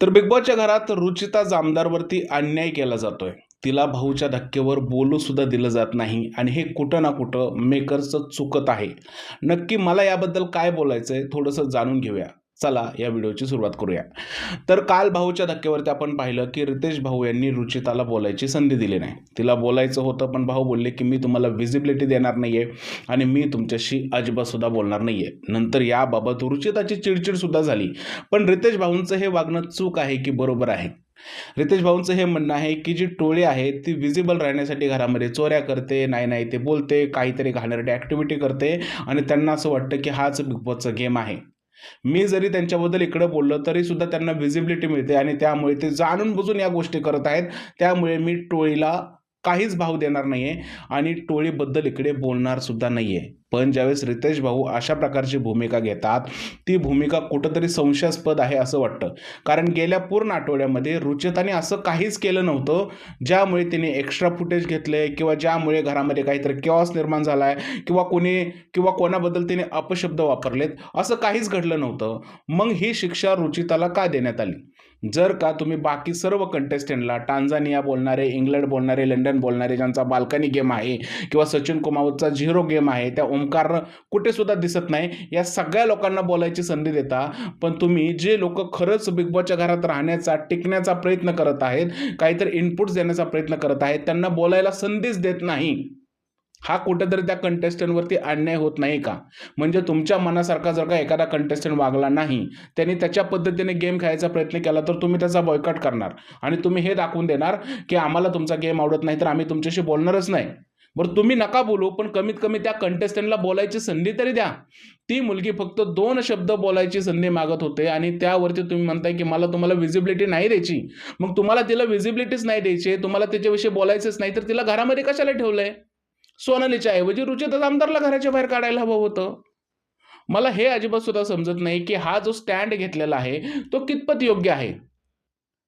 तर बिग बॉसच्या घरात रुचिता जामदारवरती अन्याय केला जातोय. तिला भाऊच्या धक्क्यावर बोलू सुद्धा दिलं जात नाही आणि हे कुठं ना कुठं मेकरचं चुकत आहे. नक्की मला याबद्दल काय बोलायचं आहे थोडंसं जाणून घेऊया. चला या व्हिडिओची सुरुवात करूया. तर काल भाऊच्या धक्क्यावरती आपण पाहिलं की रितेश भाऊ यांनी रुचिताला बोलायची संधी दिली नाही. तिला बोलायचं होतं पण भाऊ बोलले की मी तुम्हाला व्हिजिबिलिटी देणार नाही आहे आणि मी तुमच्याशी अजिबातसुद्धा बोलणार नाही आहे नंतर याबाबत रुचिताची चिडचिडसुद्धा झाली. पण रितेश भाऊंचं हे वागणं चूक आहे की बरोबर आहे? रितेश भाऊंचं हे म्हणणं आहे की जी टोळी आहे ती विजिबल राहण्यासाठी घरामध्ये चोऱ्या करते नाही नाही ते बोलते काहीतरी घाणेरडी ॲक्टिव्हिटी करते आणि त्यांना असं वाटतं की हाच बिग बॉसचा गेम आहे. मी जरी त्यांच्याबद्दल इकडं बोललो तरी सुद्धा त्यांना व्हिजिबिलिटी मिळते आणि त्यामुळे ते जाणून बुजून या गोष्टी करत आहेत. त्यामुळे मी टोळीला काहीच भाव देणार नाही आहे आणि टोळीबद्दल इकडे बोलणार सुद्धा नाही आहे पण ज्यावेळेस रितेश भाऊ अशा प्रकारची भूमिका घेतात ती भूमिका कुठंतरी संशयास्पद आहे असं वाटतं. कारण गेल्या पूर्ण आठवड्यामध्ये रुचिताने असं काहीच केलं नव्हतं ज्यामुळे तिने एक्स्ट्रा फुटेज घेतले किंवा ज्यामुळे घरामध्ये काहीतरी केऑस निर्माण झाला आहे किंवा कोणी किंवा कोणाबद्दल तिने अपशब्द वापरलेत असं काहीच घडलं नव्हतं. मग ही शिक्षा रुचिताला का देण्यात आली? जर का तुम्ही बाकी सर्व कंटेस्टंटला टांझानिया बोलणारे इंग्लंड बोलणारे लंडन बोलणारे ज्यांचा बाल्कनी गेम आहे किंवा सचिन कुमावतचा झिरो गेम आहे त्या ओंकार कुठेसुद्धा दिसत नाही. या सगळ्या लोकांना बोलायची संधी देता. पण तुम्ही जे लोक खरंच बिग बॉसच्या घरात राहण्याचा टिकण्याचा प्रयत्न करत आहेत काहीतरी इनपुट्स देण्याचा प्रयत्न करत आहेत त्यांना बोलायला संधीच देत नाही. हा कुठेतरी त्या कंटेस्टंटवरती अन्याय होत नाही का? म्हणजे तुमच्या मनासारखा जर का एखादा कंटेस्टंट वागला नाही त्यांनी त्याच्या पद्धतीने गेम खेळायचा प्रयत्न केला तर तुम्ही त्याचा बॉयकॉट करणार. आणि तुम्ही हे दाखवून देणार की आम्हाला तुमचा गेम आवडत नाही तर आम्ही तुमच्याशी बोलणारच नाही. बरं तुम्ही नका बोलू पण कमीत कमी त्या कंटेस्टंटला बोलायची संधी तरी द्या. ती मुलगी फक्त दोन शब्द बोलायची संधी मागत होते आणि त्यावरती तुम्ही म्हणताय की मला तुम्हाला विजिबिलिटी नाही द्यायची. मग तुम्हाला तिला विजिबिलिटीच नाही द्यायची तुम्हाला त्याच्याविषयी बोलायचंच नाही तर तिला घरामध्ये कशाला ठेवलं आहे सोनालीच्या ऐवजी रुचिता आमदारला घराच्या बाहेर काढायला हवं होतं. मला हे अजिबात सुद्धा समजत नाही की हा जो स्टँड घेतलेला आहे तो कितपत योग्य आहे?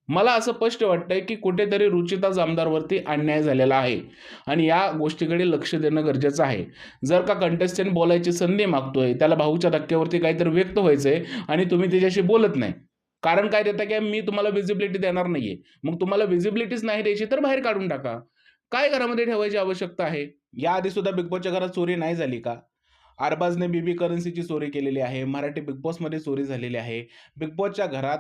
मला असं स्पष्ट वाटतंय की कुठेतरी रुचिता जामदारवरती अन्याय झालेला आहे. आणि या गोष्टीकडे लक्ष देणं गरजेचं आहे. जर का कंटेस्टंट बोलायची संधी मागतोय त्याला भाऊच्या धक्क्यावरती काहीतरी व्यक्त व्हायचंय आणि तुम्ही त्याच्याशी बोलत नाही. कारण काय देता की मी तुम्हाला व्हिजिबिलिटी देणार नाहीये. मग तुम्हाला व्हिजिबिलिटीच नाही द्यायची तर बाहेर काढून टाका. काय घरामध्ये ठेवायची आवश्यकता आहे? याआधी सुद्धा बिग बॉसच्या घरात चोरी नाही झाली का? अरबाजने बीबी करन्सीची चोरी केलेली आहे. मराठी बिग बॉसमध्ये चोरी झालेली आहे. बिग बॉसच्या घरात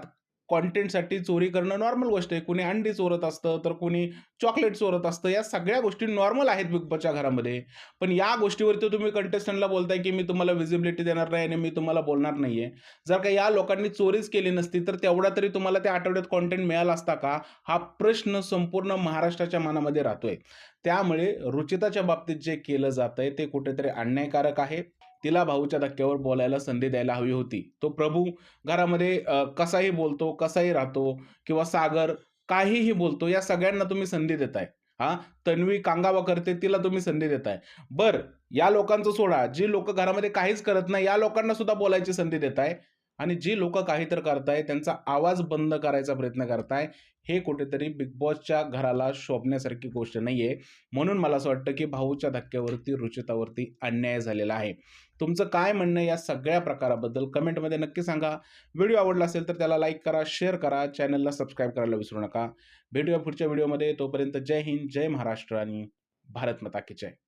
कॉन्टेंटसाठी चोरी करणं नॉर्मल गोष्ट आहे. कुणी अंडी चोरत असतं तर कुणी चॉकलेट चोरत असतं. या सगळ्या गोष्टी नॉर्मल आहेत बिग बॉसच्या घरामध्ये. पण या गोष्टीवरती तुम्ही कंटेस्टंटला बोलताय की मी तुम्हाला व्हिजिबिलिटी देणार नाही आणि मी तुम्हाला बोलणार नाही आहे जर का या लोकांनी चोरीच केली नसती तर तेवढा तरी तुम्हाला त्या आठवड्यात कॉन्टेंट मिळाला असता का? हा प्रश्न संपूर्ण महाराष्ट्राच्या मनामध्ये राहतोय. त्यामुळे रुचिताच्या बाबतीत जे केलं जात आहे ते कुठेतरी अन्यायकारक आहे. तिला भाऊच्या धक्क्यावर बोलायला संधी द्यायला हवी होती. तो प्रभू घरामध्ये कसाही बोलतो कसाही राहतो किंवा सागर काहीही बोलतो या सगळ्यांना तुम्ही संधी देताय. हा? तन्वी कांगावा करते तिला तुम्ही संधी देताय. बर या लोकांचं सोडा. जी लोक घरामध्ये काहीच करत नाही या लोकांना सुद्धा बोलायची संधी देताय. आणि जे लोक काही तर करताय त्यांचा आवाज बंद करायचा प्रयत्न करताय हे कुठेतरी बिग बॉसच्या घराला शोभण्यासारखी गोष्ट नाही आहे म्हणून मला असं वाटतं की भाऊच्या धक्क्यावरती रुचितावरती अन्याय झालेला आहे. तुमचं काय म्हणणं या सगळ्या प्रकाराबद्दल कमेंटमध्ये नक्की सांगा. व्हिडिओ आवडला असेल तर त्याला लाईक करा शेअर करा चॅनलला सबस्क्राईब करायला विसरू नका. भेटूया पुढच्या व्हिडिओमध्ये. तोपर्यंत जय हिंद जय महाराष्ट्र आणि भारत मताकीचे की जय.